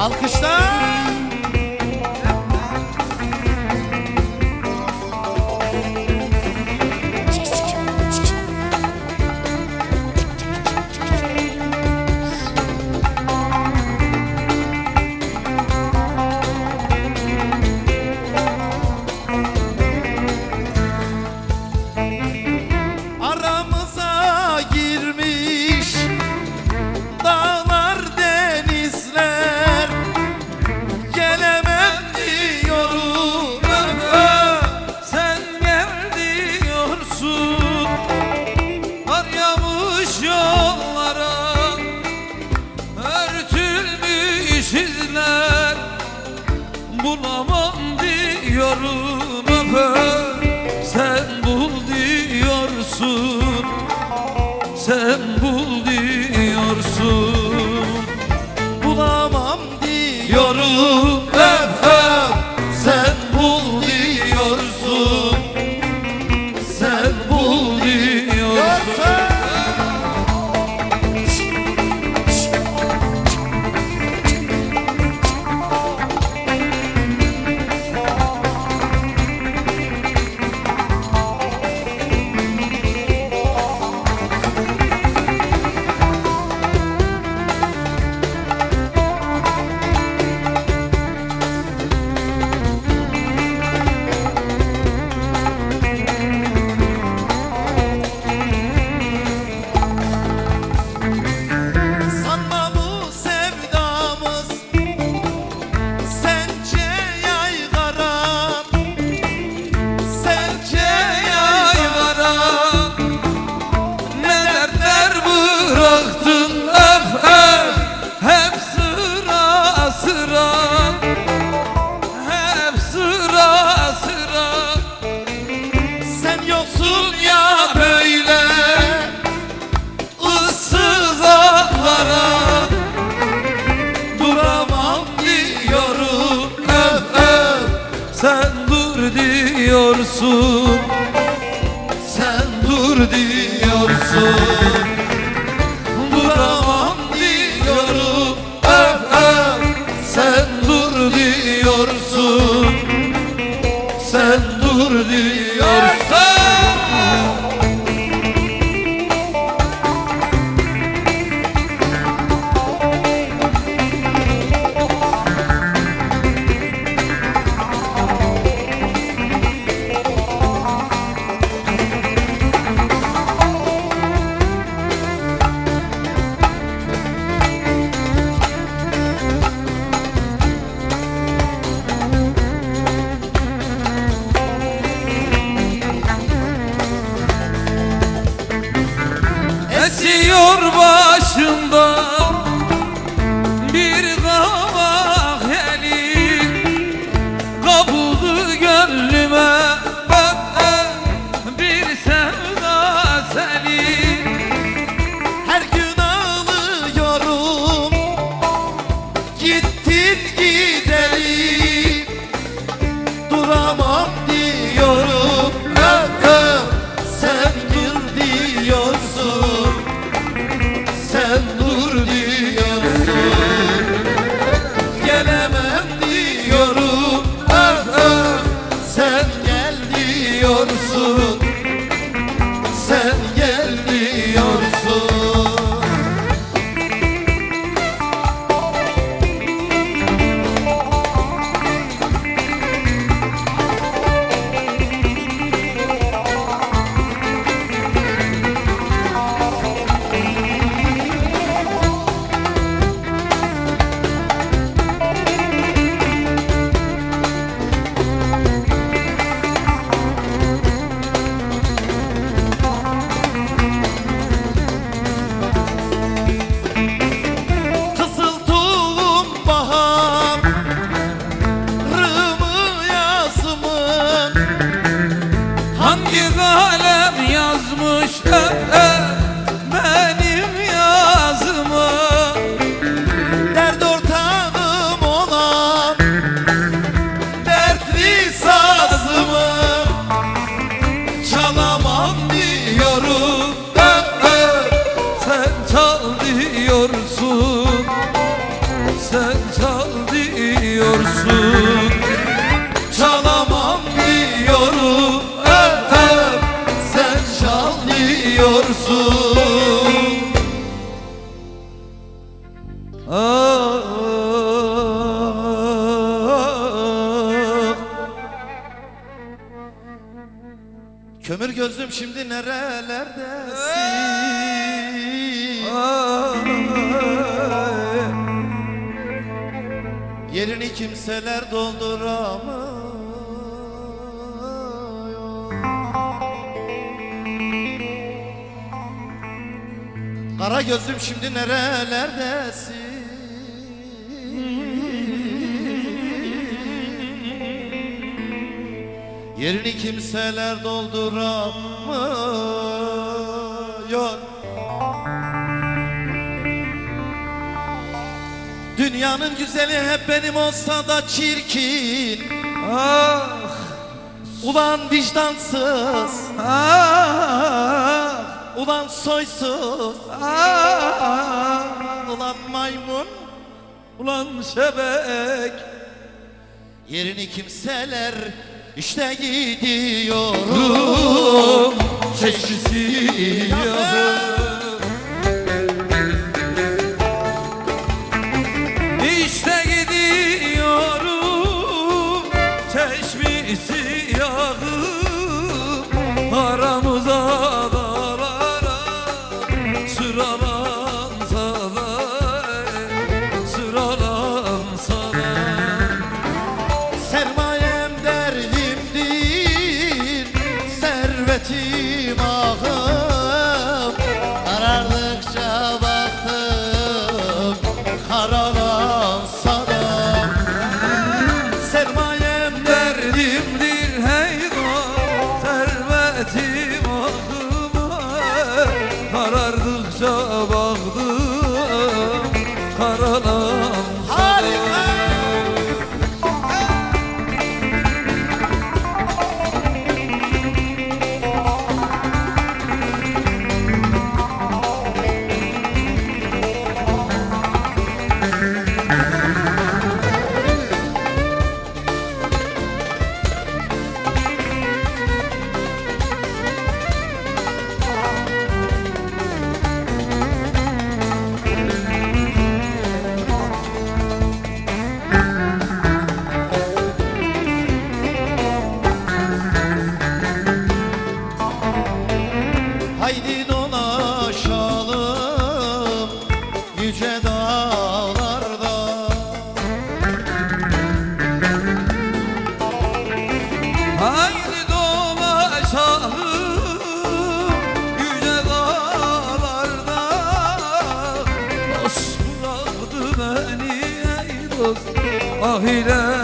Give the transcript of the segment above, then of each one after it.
Alkışlar. Jesus. Kara gözlüm şimdi nerelerdesin? Yerini kimseler dolduramıyor. Dünyanın güzeli hep benim olsa da çirkin. Ah, Ulan vicdansız. Ah, Ulan soysuz. Ah. Ulan maymun. Ulan şebek. Yerini kimseler işte gidiyorum Çeşkisi İşte حبتي Ah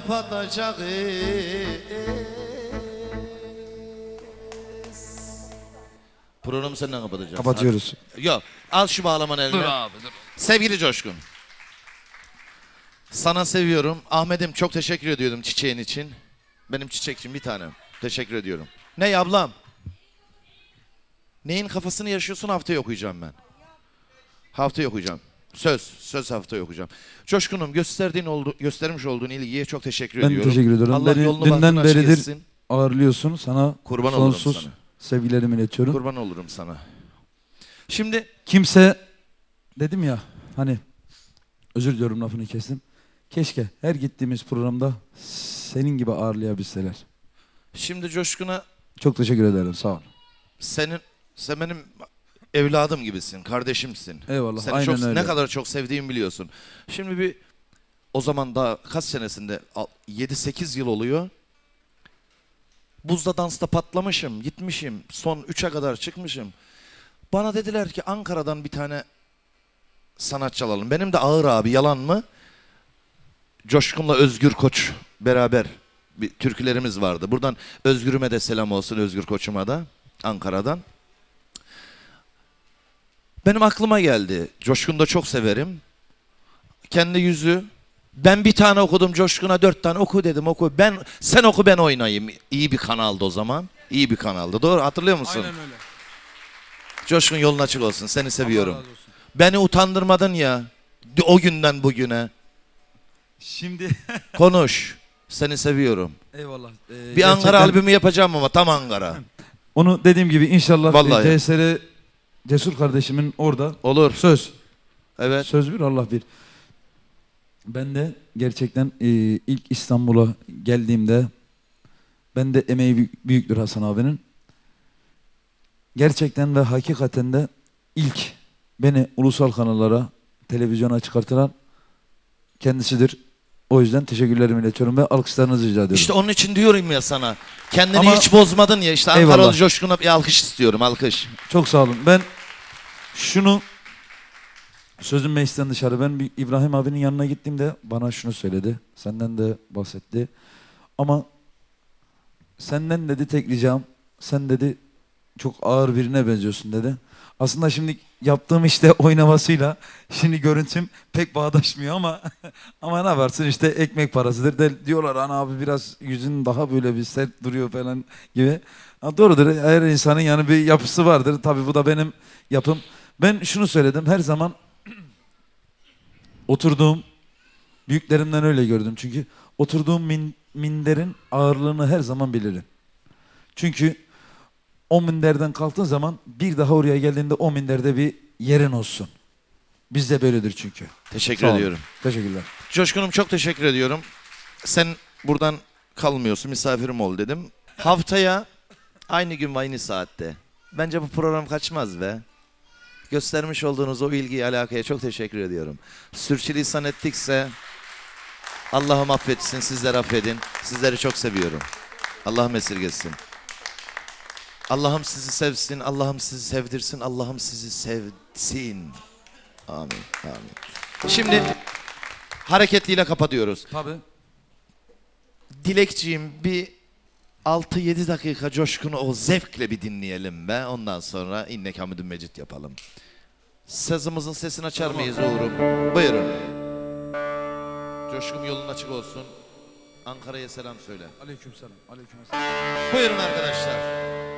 kapatacağız Programı seninle kapatacağız. Kapatıyoruz. Hadi. Yok al şu bağlamanı eline. Dur abi dur Sevgili Coşkun. Sana seviyorum. Ahmet'im çok teşekkür ediyorum çiçeğin için. Benim çiçekçim bir tanem. Teşekkür ediyorum. Ne ablam? Neyin kafasını yaşıyorsun haftaya okuyacağım ben. Haftaya okuyacağım. Söz, söz haftaya okuyacağım. Coşkun'um gösterdiğin oldu, göstermiş olduğun ilgiye çok teşekkür Ben ediyorum. teşekkür ediyorum. Allah Beni yolunu dünden bahtını açık beridir etsin. ağırlıyorsun. Sana Kurban olurum sonsuz sana. sevgilerimi iletiyorum. Kurban olurum sana. Şimdi Kimse dedim ya hani özür diliyorum lafını kestim. Keşke her gittiğimiz programda senin gibi ağırlayabilseler. şimdi Coşkun'a Çok teşekkür ederim. Sağ ol. senin sen benim evladım gibisin, kardeşimsin. Eyvallah. Seni aynen çok, öyle. ne kadar çok sevdiğimi biliyorsun. Şimdi bir o zaman daha kaç senesinde 7-8 yıl oluyor. Buzda dansta patlamışım, gitmişim. Son 3'e kadar çıkmışım. Bana dediler ki Ankara'dan bir tane sanatçı alalım. Benim de Ağır abi yalan mı? Coşkun'la Özgür Koç beraber bir türkülerimiz vardı. Buradan Özgür'üme de selam olsun Özgür Koç'uma da Ankara'dan. Benim aklıma geldi. Coşkun'u da çok severim. Kendi yüzü. Ben bir tane okudum Coşkun'a dört tane oku dedim oku. Ben sen oku ben oynayayım. İyi bir kanaldı o zaman. İyi bir kanaldı. Doğru hatırlıyor musun? Aynen öyle. Coşkun yolun açık olsun. Seni seviyorum. Beni utandırmadın ya. O günden bugüne. Şimdi Konuş. Seni seviyorum. eyvallah. Ee, Bir Ankara gerçekten albümü yapacağım ama tam Ankara. Onu dediğim gibi inşallah Vallahi. e, CSR Cesur kardeşimin orada Olur. söz. Evet. Söz bir Allah bir. Ben de gerçekten e, ilk İstanbul'a geldiğimde ben de emeği büyük- büyüktür Hasan abinin. Gerçekten ve hakikaten de ilk beni ulusal kanallara, televizyona çıkartılan kendisidir. O yüzden teşekkürlerimi iletiyorum ve alkışlarınızı rica ediyorum. İşte onun için diyorum ya sana. Kendini Ama- hiç bozmadın ya. İşte Eyvallah. Ankaralı Coşkun'a bir alkış istiyorum. Alkış. Çok sağ olun. Ben şunu sözüm meclisten dışarı. Ben bir İbrahim abinin yanına gittiğimde bana şunu söyledi. Senden de bahsetti. Ama senden dedi tek ricam sen dedi çok ağır birine benziyorsun dedi. Aslında şimdi yaptığım işte oynamasıyla şimdi görüntüm pek bağdaşmıyor ama ama ne yaparsın işte ekmek parasıdır de diyorlar ana abi biraz yüzün daha böyle bir sert duruyor falan gibi. Ha, doğrudur her insanın yani bir yapısı vardır tabii bu da benim yapım. Ben şunu söyledim her zaman oturduğum büyüklerimden öyle gördüm çünkü oturduğum min- minderin ağırlığını her zaman bilirim. Çünkü o minderden kalktığın zaman bir daha oraya geldiğinde o minderde bir yerin olsun. Bizde böyledir çünkü. Teşekkür Sağ olun. ediyorum. Teşekkürler. Coşkun'um çok teşekkür ediyorum. Sen buradan kalmıyorsun. Misafirim ol dedim. Haftaya aynı gün ve aynı saatte. Bence bu program kaçmaz be. Göstermiş olduğunuz o ilgiyi, alakaya çok teşekkür ediyorum. Sürçülisan ettikse Allah'ım affetsin, sizler affedin. Sizleri çok seviyorum. Allah'ım esirgesin. Allah'ım sizi sevsin, Allah'ım sizi sevdirsin, Allah'ım sizi sevsin. Amin, amin. Şimdi hareketliyle kapatıyoruz. Tabii. Dilekçiğim bir 6-7 dakika coşkunu o zevkle bir dinleyelim be. Ondan sonra innek Hamidun Mecit yapalım. Sazımızın sesini açar mıyız Uğur'um? Buyurun. Coşkum yolun açık olsun. Ankara'ya selam söyle. Aleykümselam. Aleykümselam. Buyurun arkadaşlar.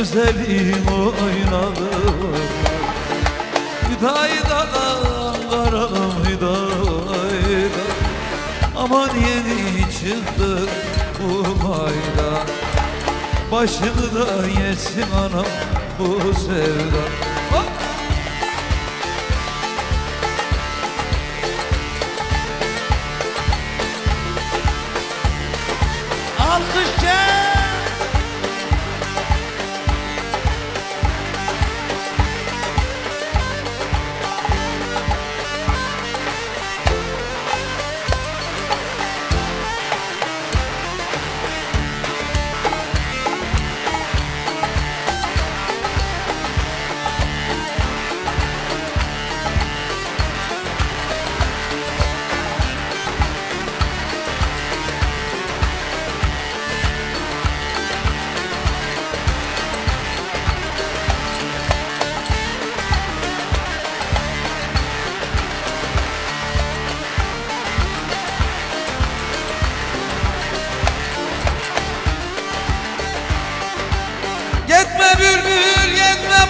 Güzelim oynadır Hüdayda karam hüdayda Aman yeni çıktı bu mayda. Başını da yesin anam bu sevda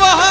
Namaha.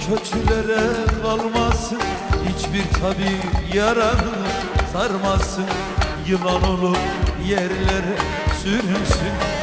Kötülere kalmasın Hiçbir tabi yaranı sarmasın. Yılan olup yerlere sürünsün